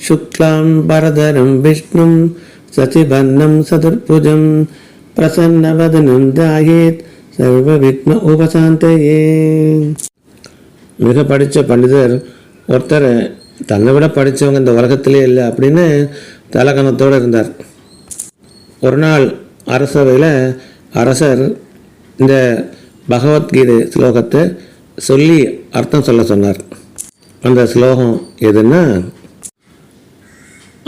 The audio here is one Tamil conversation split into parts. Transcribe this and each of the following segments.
शुक्लां वरदरं विष्णुं सचिवर्णं सदुर्भुजं प्रसन्नवदनं ध्यायेत् சர்வவிக்ன உபசாந்தையே மிக படித்த பண்டிதர் ஒருத்தர் தன்னை விட படித்தவங்க இந்த உலகத்திலே இல்லை அப்படின்னு தலகணத்தோடு இருந்தார் ஒரு நாள் அரசவையில் அரசர் இந்த பகவத்கீதை ஸ்லோகத்தை சொல்லி அர்த்தம் சொல்ல சொன்னார் அந்த ஸ்லோகம் எதுன்னா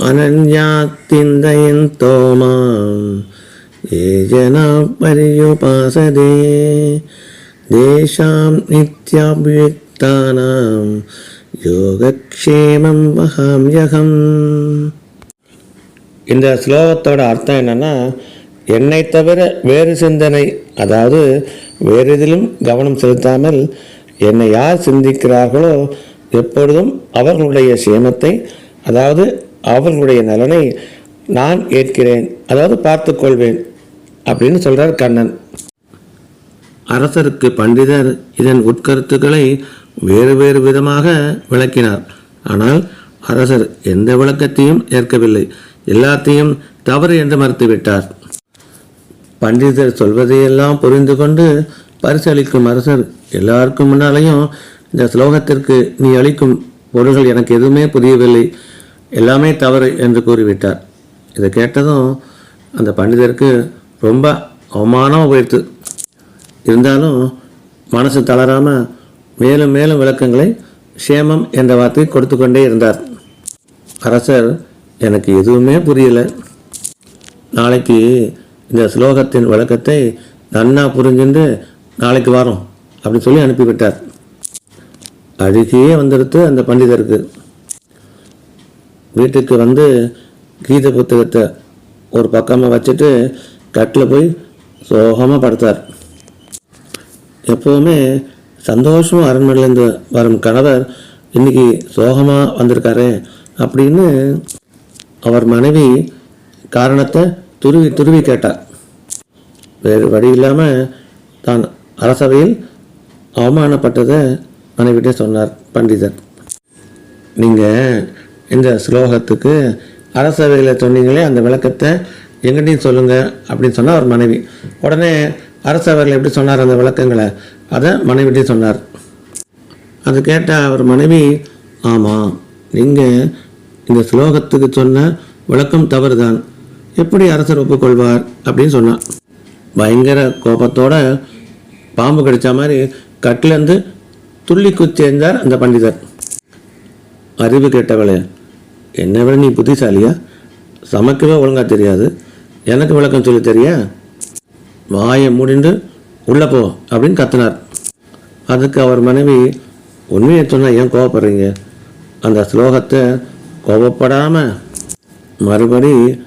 అనన్యాత్తిందయంతో మాం ఏ జనా పర్యుపాసదే తేషాం నిత్యాభ్యుక్తానాం యోగక్షేమం వహామ్యహం இந்த ஸ்லோகத்தோட அர்த்தம் என்னன்னா என்னை தவிர வேறு சிந்தனை அதாவது வேறு எதிலும் கவனம் செலுத்தாமல் என்னை யார் சிந்திக்கிறார்களோ எப்பொழுதும் அவர்களுடைய சேமத்தை அதாவது அவர்களுடைய நலனை நான் ஏற்கிறேன் அதாவது பார்த்துக்கொள்வேன் அப்படின்னு சொல்றார் கண்ணன். அரசருக்கு பண்டிதர் இதன் உட்கருத்துக்களை வேறு வேறு விதமாக விளக்கினார். ஆனால் அரசர் எந்த விளக்கத்தையும் ஏற்கவில்லை. எல்லாத்தையும் தவறு என்று மறுத்துவிட்டார். பண்டிதர் சொல்வதையெல்லாம் புரிந்து கொண்டு பரிசளிக்கும் அரசர் எல்லாருக்கும் முன்னாலேயும் இந்த ஸ்லோகத்திற்கு நீ அளிக்கும் பொருள்கள் எனக்கு எதுவுமே புரியவில்லை. எல்லாமே தவறு என்று கூறிவிட்டார். இதை கேட்டதும் அந்த பண்டிதருக்கு ரொம்ப அவமானம் போயிடுத்து. இருந்தாலும் மனசு தளராமல் மேலும் மேலும் விளக்கங்களை சேமம் என்ற வார்த்தை கொடுத்து கொண்டே இருந்தார். அரசர் எனக்கு எதுவுமே புரியலை. நாளைக்கு இந்த ஸ்லோகத்தின் விளக்கத்தை நன்னா புரிஞ்சுண்டு நாளைக்கு வரோம் அப்படி சொல்லி அனுப்பிவிட்டார். அழுகியே வந்துடுத்து அந்த பண்டிதருக்கு. வீட்டுக்கு வந்து கீத புத்தகத்தை ஒரு பக்கமாக வச்சுட்டு கட்டில் போய் சோகமாக படுத்தார். எப்போவுமே சந்தோஷமாக அரண்மனையிலேருந்து வரும் கணவர் இன்னைக்கு சோகமாக வந்திருக்காரு அப்படின்னு அவர் மனைவி காரணத்தை துருவி துருவி கேட்டார். வேறு வழி இல்லாமல் தான் அரசவையில் அவமானப்பட்டதை மனைவிட்டே சொன்னார் பண்டிதர். நீங்கள் இந்த ஸ்லோகத்துக்கு அரசவையில் சொன்னீங்களே அந்த விளக்கத்தை எங்கிட்டையும் சொல்லுங்கள் அப்படின்னு சொன்னார் அவர் மனைவி. உடனே அரசவையில் எப்படி சொன்னார் அந்த விளக்கங்களை? அதை மனைவிட்டையும் சொன்னார். அது கேட்ட அவர் மனைவி ஆமாம் நீங்கள் இந்த ஸ்லோகத்துக்கு சொன்ன விளக்கம் தவறுதான். எப்படி அரசர் ஒப்புக்கொள்வார்? அப்படின்னு சொன்னான் பயங்கர கோபத்தோட பாம்பு கடித்த மாதிரி கட்டிலேருந்து துள்ளி குச்சேர்ந்தார் அந்த பண்டிதர். அறிவு கேட்டவளே என்னை விட நீ புத்திசாலியா? சமைக்கவே ஒழுங்கா தெரியாது. எனக்கு விளக்கம் சொல்லி தெரியா? வாயை மூடிண்டு உள்ளே போ அப்படின்னு கத்தினார். அதுக்கு அவர் மனைவி உண்மையை சொன்னால் ஏன் கோவப்படுறீங்க? அந்த ஸ்லோகத்தை கோபப்படாமல் மறுபடி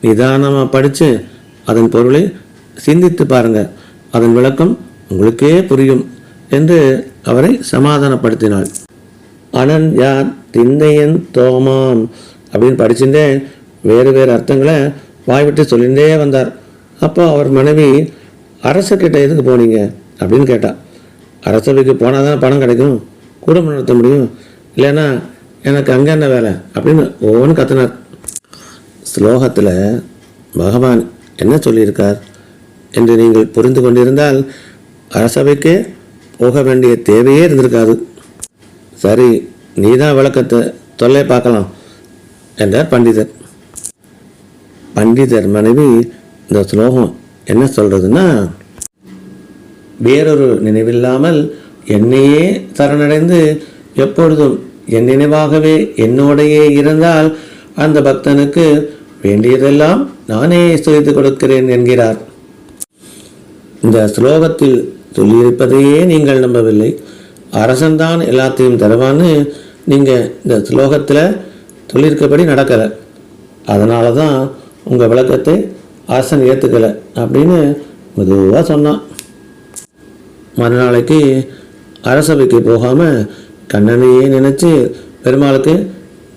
நிதானமாக படித்து அதன் பொருளை சிந்தித்து பாருங்க. அதன் விளக்கம் உங்களுக்கே புரியும் என்று அவரை சமாதானப்படுத்தினாள். அனன் யார்? திந்தையன் தோமாம் அப்படின்னு படிச்சுட்டே வேறு வேறு அர்த்தங்களை வாய்விட்டு சொல்லிகிட்டே வந்தார். அப்போ அவர் மனைவி அரசர்கிட்ட எதுக்கு போனீங்க? அப்படின்னு கேட்டாள் அரசவைக்கு போனால் தான் பணம் கிடைக்கும்? குடும்பம் நடத்த முடியும்? இல்லைன்னா எனக்கு அங்கே என்ன வேலை? அப்படின்னு ஒவ்வொன்று கத்தினார். ஸ்லோகத்தில் பகவான் என்ன சொல்லியிருக்கார் என்று நீங்கள் புரிந்து கொண்டிருந்தால் அரசவைக்கே போக வேண்டிய தேவையே இருந்திருக்காது. சரி நீ தான் விளக்கத்தை தொல்லை பார்க்கலாம் என்றார் பண்டிதர். பண்டிதர் மனைவி இந்த ஸ்லோகம் என்ன சொல்றதுன்னா வேறொரு நினைவில்லாமல் என்னையே சரணடைந்து எப்பொழுதும் என் நினைவாகவே என்னோடையே இருந்தால் அந்த பக்தனுக்கு வேண்டியதெல்லாம் நானே செய்து கொடுக்கிறேன் என்கிறார். இந்த ஸ்லோகத்தில் சொல்லியிருப்பதையே நீங்கள் நம்பவில்லை. அரசன்தான் எல்லாத்தையும் தருவான்னு நீங்கள் இந்த ஸ்லோகத்தில் சொல்லியிருக்கபடி நடக்கலை. அதனால தான் உங்கள் விளக்கத்தை அரசன் ஏற்றுக்கலை அப்படின்னு மெதுவாக சொன்னான். மறுநாளைக்கு அரசவைக்கு போகாமல் கண்ணனையே நினச்சி பெருமாளுக்கு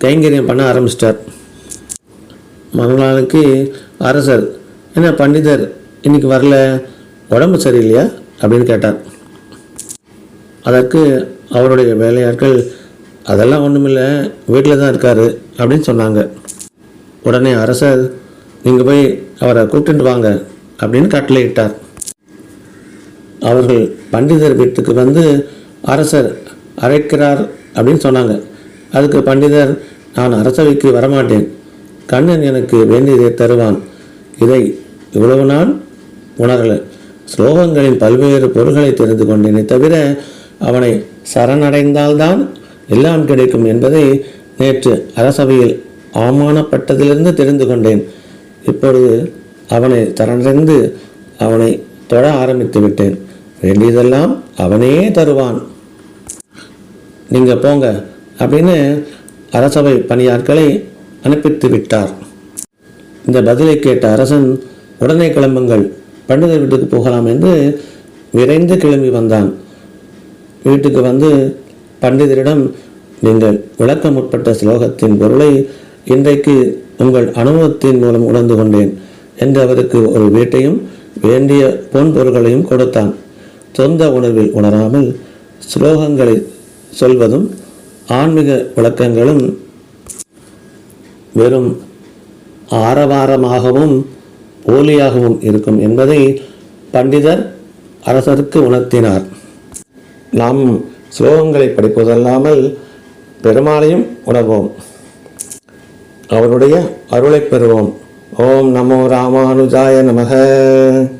கைங்கரியம் பண்ண ஆரம்பிச்சிட்டார். மறுநாளுக்கு அரசர் என்ன பண்டிதர் இன்னைக்கு வரல உடம்பு சரியில்லையா? அப்படின்னு கேட்டார். அதற்கு அவருடைய வேலையாட்கள் அதெல்லாம் ஒன்றுமில்லை வீட்டில் தான் இருக்காரு அப்படின்னு சொன்னாங்க. உடனே அரசர் நீங்கள் போய் அவரை கூப்பிட்டு வாங்க அப்படின்னு கட்டளையிட்டார் அவர்கள் பண்டிதர் வீட்டுக்கு வந்து அரசர் அழைக்கிறார் அப்படின்னு சொன்னாங்க. அதுக்கு பண்டிதர் நான் அரசவைக்கு வரமாட்டேன். கண்ணன் எனக்கு வேண்டியதை தருவான். இதை இவ்வளவு நாள் உணரலை. ஸ்லோகங்களின் பல்வேறு பொருள்களை தெரிந்து கொண்டேனே தவிர அவனை சரணடைந்தால்தான் எல்லாம் கிடைக்கும் என்பதை நேற்று அரசவையில் அவமானப்பட்டதிலிருந்து தெரிந்து கொண்டேன். இப்பொழுது அவனை சரணடைந்து அவனை தொழ ஆரம்பித்து விட்டேன். வேண்டியதெல்லாம் அவனே தருவான். நீங்கள் போங்க அப்படின்னு அரசவை பணியாட்களை அனுப்பித்து விட்டார். இந்த பதிலை கேட்ட அரசன் உடனே கிளம்புங்கள். பண்டிதர் வீட்டுக்கு போகலாம் என்று விரைந்து கிளம்பி வந்தான். வீட்டுக்கு வந்து பண்டிதரிடம் நீங்கள் விளக்க முற்பட்ட ஸ்லோகத்தின் பொருளை இன்றைக்கு உங்கள் அனுபவத்தின் மூலம் உணர்ந்து கொண்டேன் என்று அவருக்கு ஒரு வீட்டையும் வேண்டிய பொன் பொருள்களையும் கொடுத்தான். சொந்த உணர்வில் உணராமல் ஸ்லோகங்களை சொல்வதும் ஆன்மீக விளக்கங்களும் வெறும் ஆரவாரமாகவும் போலியாகவும் இருக்கும் என்பதை பண்டிதர் அரசருக்கு உணர்த்தினார். நாம் ஸ்லோகங்களை படிப்பதல்லாமல் பெருமாளையும் உணர்வோம். அவருடைய அருளைப் பெறுவோம். ஓம் நமோ ராமானுஜாய நமக.